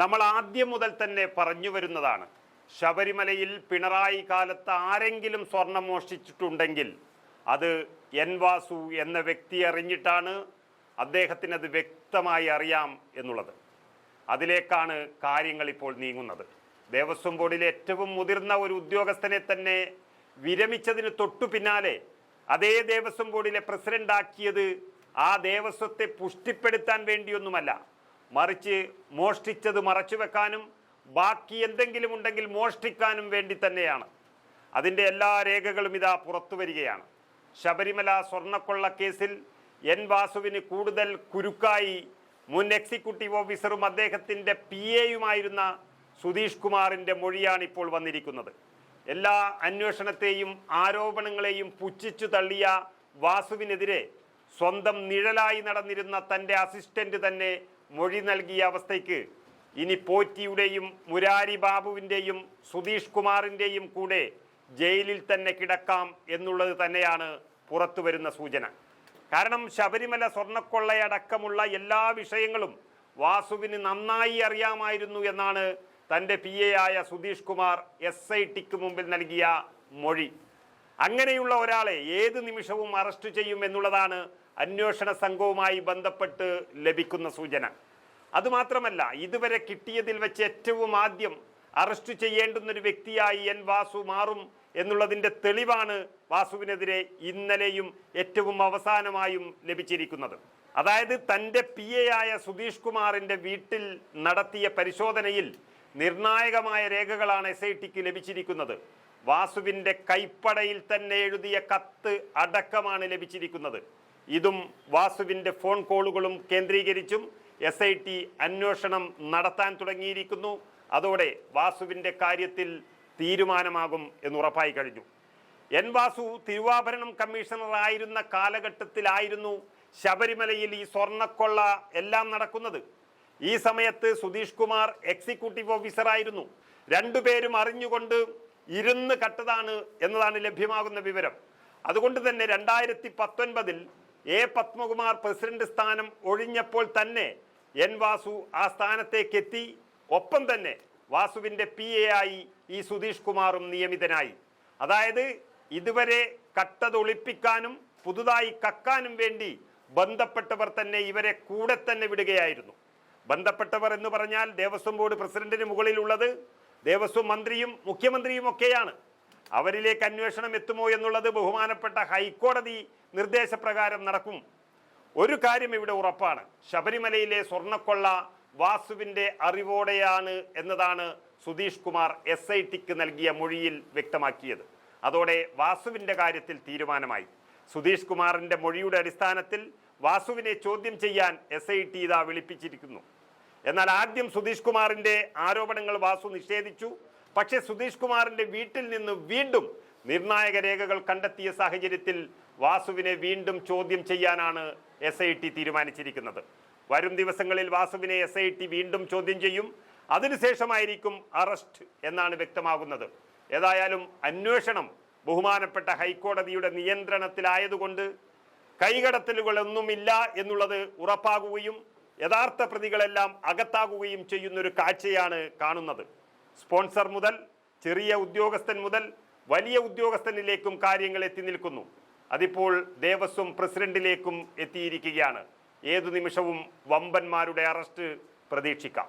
നമ്മൾ ആദ്യം മുതൽ തന്നെ പറഞ്ഞു വരുന്നതാണ്. ശബരിമലയിൽ പിണറായി കാലത്ത് ആരെങ്കിലും സ്വർണം മോഷ്ടിച്ചിട്ടുണ്ടെങ്കിൽ അത് എൻ വാസു എന്ന വ്യക്തി അറിഞ്ഞിട്ടാണ് അദ്ദേഹത്തിന് അത് വ്യക്തമായി അറിയാം എന്നുള്ളത്. അതിലേക്കാണ് കാര്യങ്ങൾ ഇപ്പോൾ നീങ്ങുന്നത്. ദേവസ്വം ബോർഡിലെ ഏറ്റവും മുതിർന്ന ഒരു ഉദ്യോഗസ്ഥനെ തന്നെ വിരമിച്ചതിന് തൊട്ടു പിന്നാലെ അതേ ദേവസ്വം ബോർഡിലെ പ്രസിഡന്റാക്കിയത് ആ ദേവസ്വത്തെ പുഷ്ടിപ്പെടുത്താൻ വേണ്ടിയൊന്നുമല്ല. മറിച്ച് മോഷ്ടിച്ചത് മറച്ചു വെക്കാനും ബാക്കി എന്തെങ്കിലും ഉണ്ടെങ്കിൽ മോഷ്ടിക്കാനും വേണ്ടി തന്നെയാണ്. അതിന്റെ എല്ലാ രേഖകളും ഇതാ പുറത്തു വരികയാണ്. ശബരിമല സ്വർണക്കൊള്ള കേസിൽ എൻ വാസുവിന് കൂടുതൽ കുരുക്കായി മുൻ എക്സിക്യൂട്ടീവ് ഓഫീസറും അദ്ദേഹത്തിന്റെ പി എയുമായിരുന്ന സുധീഷ് കുമാറിന്റെ മൊഴിയാണ് ഇപ്പോൾ വന്നിരിക്കുന്നത്. എല്ലാ അന്വേഷണത്തെയും ആരോപണങ്ങളെയും പുച്ഛിച്ചു തള്ളിയ വാസുവിനെതിരെ സ്വന്തം നിഴലായി നടന്നിരുന്ന തന്റെ അസിസ്റ്റന്റ് തന്നെ മൊഴി നൽകിയ അവസ്ഥയ്ക്ക് ഇനി പോറ്റിയുടെയും മുരാരി ബാബുവിന്റെയും സുധീഷ് കുമാറിന്റെയും കൂടെ ജയിലിൽ തന്നെ കിടക്കാം എന്നുള്ളത് തന്നെയാണ് പുറത്തു വരുന്ന സൂചന. കാരണം ശബരിമല സ്വർണക്കൊള്ളയടക്കമുള്ള എല്ലാ വിഷയങ്ങളും വാസുവിന് നന്നായി അറിയാമായിരുന്നു എന്നാണ് തന്റെ പി എ ആയ സുധീഷ് കുമാർ എസ് ഐ ടിക്ക് മുമ്പിൽ നൽകിയ മൊഴി. അങ്ങനെയുള്ള ഒരാളെ ഏത് നിമിഷവും അറസ്റ്റ് ചെയ്യും എന്നുള്ളതാണ് അന്വേഷണ സംഘവുമായി ബന്ധപ്പെട്ട് ലഭിക്കുന്ന സൂചന. അതുമാത്രമല്ല ഇതുവരെ കിട്ടിയതിൽ വെച്ച് ഏറ്റവും ആദ്യം അറസ്റ്റ് ചെയ്യേണ്ടുന്നൊരു വ്യക്തിയായി എൻ വാസു മാറും എന്നുള്ളതിന്റെ തെളിവാണ് വാസുവിനെതിരെ ഇന്നലെയും ഏറ്റവും അവസാനമായും ലഭിച്ചിരിക്കുന്നത്. അതായത് തന്റെ പി എ ആയ സുധീഷ് കുമാറിന്റെ വീട്ടിൽ നടത്തിയ പരിശോധനയിൽ നിർണായകമായ രേഖകളാണ് എസ് ഐ ടിക്ക് ലഭിച്ചിരിക്കുന്നത്. വാസുവിന്റെ കൈപ്പടയിൽ തന്നെ എഴുതിയ കത്ത് അടക്കമാണ് ലഭിച്ചിരിക്കുന്നത്. ഇതും വാസുവിന്റെ ഫോൺ കോളുകളും കേന്ദ്രീകരിച്ചും എസ് ഐ ടി അന്വേഷണം നടത്താൻ തുടങ്ങിയിരിക്കുന്നു. അതോടെ വാസുവിന്റെ കാര്യത്തിൽ തീരുമാനമാകും എന്നുറപ്പായി കഴിഞ്ഞു. എൻ വാസു തിരുവാഭരണം കമ്മീഷണറായിരുന്ന കാലഘട്ടത്തിലായിരുന്നു ശബരിമലയിൽ ഈ സ്വർണക്കൊള്ള എല്ലാം നടക്കുന്നത്. ഈ സമയത്ത് സുധീഷ് കുമാർ എക്സിക്യൂട്ടീവ് ഓഫീസറായിരുന്നു രണ്ടുപേരും അറിഞ്ഞുകൊണ്ട് ഇരുന്ന് കട്ടതാണ് എന്നതാണ് ലഭ്യമാകുന്ന വിവരം. അതുകൊണ്ട് തന്നെ രണ്ടായിരത്തി പത്തൊൻപതിൽ എ പത്മകുമാർ പ്രസിഡന്റ് സ്ഥാനം ഒഴിഞ്ഞപ്പോൾ തന്നെ എൻ വാസു ആ സ്ഥാനത്തേക്കെത്തി. ഒപ്പം തന്നെ വാസുവിന്റെ പി എ ആയി ഈ സുധീഷ് കുമാറും നിയമിതനായി. അതായത് ഇതുവരെ കട്ടതൊളിപ്പിക്കാനും പുതുതായി കക്കാനും വേണ്ടി ബന്ധപ്പെട്ടവർ തന്നെ ഇവരെ കൂടെ തന്നെ വിടുകയായിരുന്നു. ബന്ധപ്പെട്ടവർ എന്ന് പറഞ്ഞാൽ ദേവസ്വം ബോർഡ് പ്രസിഡന്റിന് മുകളിലുള്ളത്. ദേവസ്വം മന്ത്രിയും മുഖ്യമന്ത്രിയും ഒക്കെയാണ്. അവരിലേക്ക് അന്വേഷണം എത്തുമോ എന്നുള്ളത് ബഹുമാനപ്പെട്ട ഹൈക്കോടതി നിർദ്ദേശപ്രകാരം നടക്കും. ഒരു കാര്യം ഇവിടെ ഉറപ്പാണ്. ശബരിമലയിലെ സ്വർണക്കൊള്ള വാസുവിന്റെ അറിവോടെയാണ് എന്നതാണ് സുധീഷ് കുമാർ എസ് ഐ ടിക്ക് നൽകിയ മൊഴിയിൽ വ്യക്തമാക്കിയത്. അതോടെ വാസുവിന്റെ കാര്യത്തിൽ തീരുമാനമായി. സുധീഷ് കുമാറിന്റെ മൊഴിയുടെ അടിസ്ഥാനത്തിൽ വാസുവിനെ ചോദ്യം ചെയ്യാൻ എസ് ഐ ടി ഇതാ വിളിപ്പിച്ചിരിക്കുന്നു. എന്നാൽ ആദ്യം സുധീഷ് കുമാറിന്റെ ആരോപണങ്ങൾ വാസു നിഷേധിച്ചു. പക്ഷേ സുധീഷ് കുമാറിന്റെ വീട്ടിൽ നിന്ന് വീണ്ടും നിർണായക രേഖകൾ കണ്ടെത്തിയ സാഹചര്യത്തിൽ വാസുവിനെ വീണ്ടും ചോദ്യം ചെയ്യാനാണ് എസ് ഐ ടി തീരുമാനിച്ചിരിക്കുന്നത്. വരും ദിവസങ്ങളിൽ വാസുവിനെ എസ് ഐ ടി വീണ്ടും ചോദ്യം ചെയ്യും. അതിനുശേഷമായിരിക്കും അറസ്റ്റ് എന്നാണ് വ്യക്തമാകുന്നത്. ഏതായാലും അന്വേഷണം ബഹുമാനപ്പെട്ട ഹൈക്കോടതിയുടെ നിയന്ത്രണത്തിലായതുകൊണ്ട് കൈകടത്തലുകളൊന്നുമില്ല എന്നുള്ളത് ഉറപ്പാകുകയും യഥാർത്ഥ പ്രതികളെല്ലാം അകത്താകുകയും ചെയ്യുന്നൊരു കാഴ്ചയാണ് കാണുന്നത്. സ്പോൺസർ മുതൽ ചെറിയ ഉദ്യോഗസ്ഥൻ മുതൽ വലിയ ഉദ്യോഗസ്ഥനിലേക്കും കാര്യങ്ങൾ എത്തി നിൽക്കുന്നു. അതിപ്പോൾ ദേവസ്വം പ്രസിഡന്റിലേക്കും എത്തിയിരിക്കുകയാണ്. ഏതു നിമിഷവും വമ്പന്മാരുടെ അറസ്റ്റ് പ്രതീക്ഷിക്കാം.